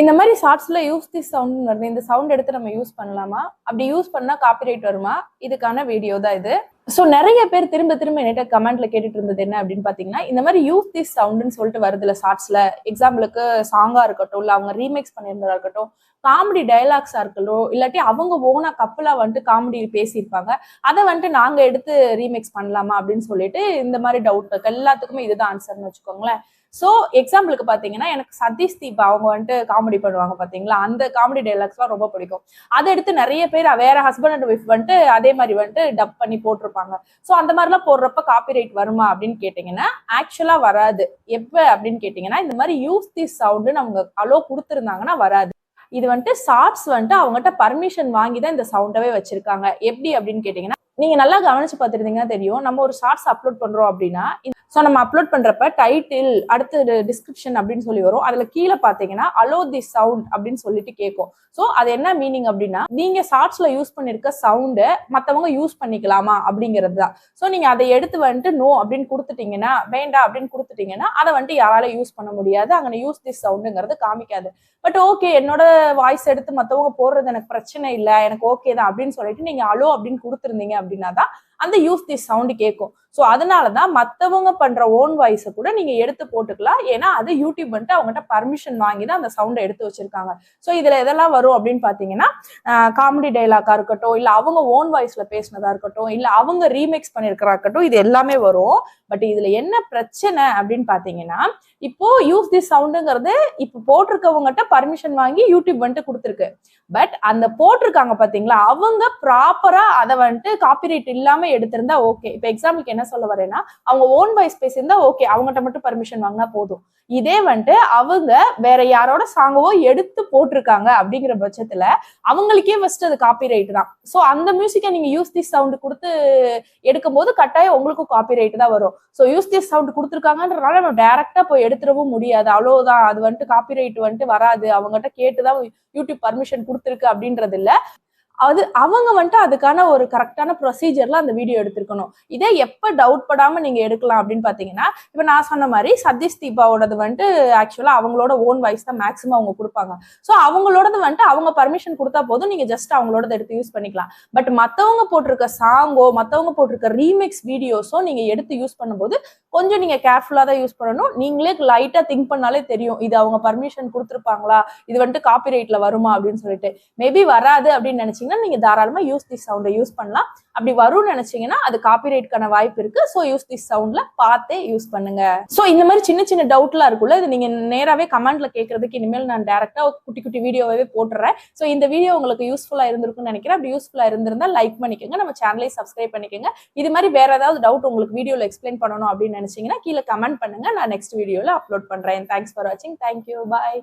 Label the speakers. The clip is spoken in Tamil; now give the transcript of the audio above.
Speaker 1: இந்த மாதிரி ஷார்ட்ஸ்ல யூஸ் தி சவுண்ட் வருது. இந்த சவுண்ட் எடுத்து நம்ம யூஸ் பண்ணலாமா? அப்படி யூஸ் பண்ணா காப்பிரைட் வருமா? இதுக்கான வீடியோ தான் இது. ஸோ நிறைய பேர் திரும்ப திரும்ப என்கிட்ட கமெண்ட்ல கேட்டுட்டு இருந்தது என்ன அப்படின்னு பாத்தீங்கன்னா இந்த மாதிரி யூஸ் திஸ் சவுண்டுன்னு சொல்லிட்டு வருதுல ஷார்ட்ஸ்ல எக்ஸாம்பிளுக்கு சாங்கா இருக்கட்டும் இல்ல அவங்க ரீமேக்ஸ் பண்ணியிருந்ததா இருக்கட்டும் காமெடி டைலாக்ஸா இருக்கட்டும் இல்லாட்டி அவங்க ஓனா கப்பலா வந்துட்டு காமெடி பேசியிருப்பாங்க. அதை வந்துட்டு நாங்க எடுத்து ரீமேக்ஸ் பண்ணலாமா அப்படின்னு சொல்லிட்டு இந்த மாதிரி டவுட் எல்லாத்துக்குமே இதுதான் ஆன்சர்னு வச்சுக்கோங்களேன். ஸோ எக்ஸாம்பிளுக்கு பார்த்தீங்கன்னா எனக்கு சதீஷ் தீப் அவங்க வந்துட்டு காமெடி பண்ணுவாங்க பார்த்தீங்களா அந்த காமெடி டைலாக்ஸ்லாம் ரொம்ப பிடிக்கும். அதை எடுத்து நிறைய பேர் வேற ஹஸ்பண்ட் அண்ட் ஒய்ஃப் வந்துட்டு அதே மாதிரி வந்துட்டு டப் பண்ணி போட்டிருப்பாங்க. ஸோ அந்த மாதிரிலாம் போடுறப்ப காப்பி ரைட் வருமா அப்படின்னு கேட்டிங்கன்னா ஆக்சுவலாக வராது. எப்போ அப்படின்னு கேட்டிங்கன்னா இந்த மாதிரி யூஸ் தி சவுண்டுன்னு அவங்க அலோ கொடுத்துருந்தாங்கன்னா வராது. இது வந்துட்டு சாப்ஸ் வந்துட்டு அவங்ககிட்ட பர்மிஷன் வாங்கி தான் இந்த சவுண்டவே வச்சிருக்காங்க. எப்படி அப்படின்னு கேட்டிங்கன்னா நீங்க நல்லா கவனிச்சு பார்த்துருந்தீங்கன்னா தெரியும். நம்ம ஒரு ஷார்ட்ஸ் அப்லோட் பண்றோம் அப்படின்னா ஸோ நம்ம அப்லோட் பண்ணுறப்ப டைட்டில் அடுத்து டிஸ்கிரிப்ஷன் அப்படின்னு சொல்லி வரும். அதில் கீழே பார்த்தீங்கன்னா அலோ தி சவுண்ட் அப்படின்னு சொல்லிட்டு கேட்கும். ஸோ அது என்ன மீனிங் அப்படின்னா நீங்கள் ஷார்ட்ஸில் யூஸ் பண்ணியிருக்க சவுண்டை மற்றவங்க யூஸ் பண்ணிக்கலாமா அப்படிங்கிறது தான். ஸோ நீங்கள் அதை எடுத்து வந்துட்டு நோ அப்படின்னு கொடுத்துட்டீங்கன்னா வேண்டாம் அப்படின்னு கொடுத்துட்டீங்கன்னா அதை வந்துட்டு யாரால யூஸ் பண்ண முடியாது. அங்கே யூஸ் திஸ் சவுண்டுங்கிறது காமிக்காது. பட் ஓகே என்னோட வாய்ஸ் எடுத்து மற்றவங்க போடுறது எனக்கு பிரச்சனை இல்லை. எனக்கு ஓகே தான் அப்படின்னு சொல்லிட்டு நீங்கள் அலோ அப்படின்னு கொடுத்துருந்தீங்க அப்படின்னா தான் அந்த யூஸ் திஸ் சவுண்டு கேட்கும் ஸோ அதனால தான் மற்றவங்க பண்ணுற ஓன் வாய்ஸை கூட நீங்கள் எடுத்து போட்டுக்கலாம். ஏன்னா அது யூடியூப் வந்துட்டு அவங்ககிட்ட பர்மிஷன் வாங்கி தான் அந்த சவுண்டை எடுத்து வச்சிருக்காங்க. ஸோ இதில் எதெல்லாம் வரும் அப்படின்னு பார்த்தீங்கன்னா காமெடி டைலாக்காக இருக்கட்டும் இல்லை அவங்க ஓன் வாய்ஸில் பேசினதாக இருக்கட்டும் இல்லை அவங்க ரீமேக்ஸ் பண்ணியிருக்கிறா இருக்கட்டும் இது எல்லாமே வரும். பட் இதில் என்ன பிரச்சனை அப்படின்னு பார்த்தீங்கன்னா இப்போ யூஸ் தி சவுண்டுங்கிறது இப்போ போட்டிருக்கவங்ககிட்ட பர்மிஷன் வாங்கி யூடியூப் வந்துட்டு கொடுத்துருக்கு. பட் அந்த போட்டிருக்காங்க பாத்தீங்களா அவங்க ப்ராப்பரா அதை வந்துட்டு காப்பிரைட் இல்லாம எடுத்திருந்தா ஓகே இப்போ எக்ஸாம்பிளுக்கு என்ன சொல்ல வரேன்னா அவங்க ஓன் வாய்ஸ் பேசியிருந்தா ஓகே அவங்ககிட்ட மட்டும் பர்மிஷன் வாங்கினா போதும். இதே வந்துட்டு அவங்க வேற யாரோட சாங்கவோ எடுத்து போட்டிருக்காங்க அப்படிங்கிற பட்சத்துல அவங்களுக்கே ஃபர்ஸ்ட் அது காப்பிரைட் தான். ஸோ அந்த மியூசிக்கை நீங்க யூஸ் திஸ் சவுண்ட் கொடுத்து எடுக்கும் போது கட்டாயம் உங்களுக்கும் காப்பிரைட் தான் வரும். ஸோ யூஸ் திஸ் சவுண்ட் கொடுத்துருக்காங்கன்றனால நம்ம டேரெக்டாக போய் எடுத்துடவும் முடியாது. அவ்வளவுதான். அது வந்துட்டு காப்பிரைட் வந்துட்டு வராது. அவங்ககிட்ட கேட்டுதான் யூடியூப் பர்மிஷன் கொடுத்துருக்கு அப்படின்றது இல்ல அது அவங்க வந்துட்டு அதுக்கான ஒரு கரெக்டான ப்ரொசீஜர்ல அந்த வீடியோ எடுத்திருக்கணும். இதே எப்ப டவுட் படாம நீங்க எடுக்கலாம் அப்படின்னு பாத்தீங்கன்னா இப்ப நான் சொன்ன மாதிரி சதீஷ் தீபாவோடது வந்துட்டு ஆக்சுவலா அவங்களோட ஓன் வாய்ஸ் தான் மேக்ஸிமம் அவங்க கொடுப்பாங்க. ஸோ அவங்களோடது வந்துட்டு அவங்க பர்மிஷன் கொடுத்தா போதும். நீங்க ஜஸ்ட் அவங்களோட எடுத்து யூஸ் பண்ணிக்கலாம். பட் மத்தவங்க போட்டிருக்க சாங்கோ மத்தவங்க போட்டிருக்க ரீமிக்ஸ் வீடியோஸோ நீங்க எடுத்து யூஸ் பண்ணும்போது கொஞ்சம் நீங்க கேர்ஃபுல்லா தான் யூஸ் பண்ணணும். நீங்களே லைட்டா திங்க் பண்ணாலே தெரியும் இது அவங்க பர்மிஷன் கொடுத்துருப்பாங்களா? இது வந்துட்டு காப்பி ரைட்ல வருமா அப்படின்னு சொல்லிட்டு. மேபி வராது அப்படின்னு நினைச்சீங்கன்னா நீங்க தாராளமா யூஸ் தி சவுண்டை யூஸ் பண்ணலாம். அப்படி வரும்னு நினைச்சீங்கன்னா அது காப்பிரைட்கான வாய்ப்பு இருக்கு. ஸோ யூஸ் தி சவுண்ட்ல பார்த்தே யூஸ் பண்ணுங்க. ஸோ இந்த மாதிரி சின்ன சின்ன டவுட்லாம் இருக்குல்ல இது நீங்க நேராவே கமெண்ட்ல கேட்கறதுக்கு இனிமேல் நான் டேரக்டா குட்டி குட்டி வீடியோவே போட்டுறேன். ஸோ இந்த வீடியோ உங்களுக்கு யூஸ்ஃபுல்லா இருந்திருக்கும்னு நினைக்கிறேன். அப்படி யூஸ்ஃபுல்லா இருந்திருந்தா லைக் பண்ணிக்கோங்க. நம்ம சேனலை சப்ஸ்கிரைப் பண்ணிக்கோங்க. இது மாதிரி வேற ஏதாவது டவுட் உங்களுக்கு வீடியோல எக்ஸ்பிளைன் பண்ணணும் அப்படின்னு நினைச்சீங்கன்னா கீழே கமெண்ட் பண்ணுங்க. நான் நெக்ஸ்ட் வீடியோல அப்லோட் பண்றேன். தேங்க்ஸ் ஃபார் வாட்சிங் தேங்க்யூ பாய்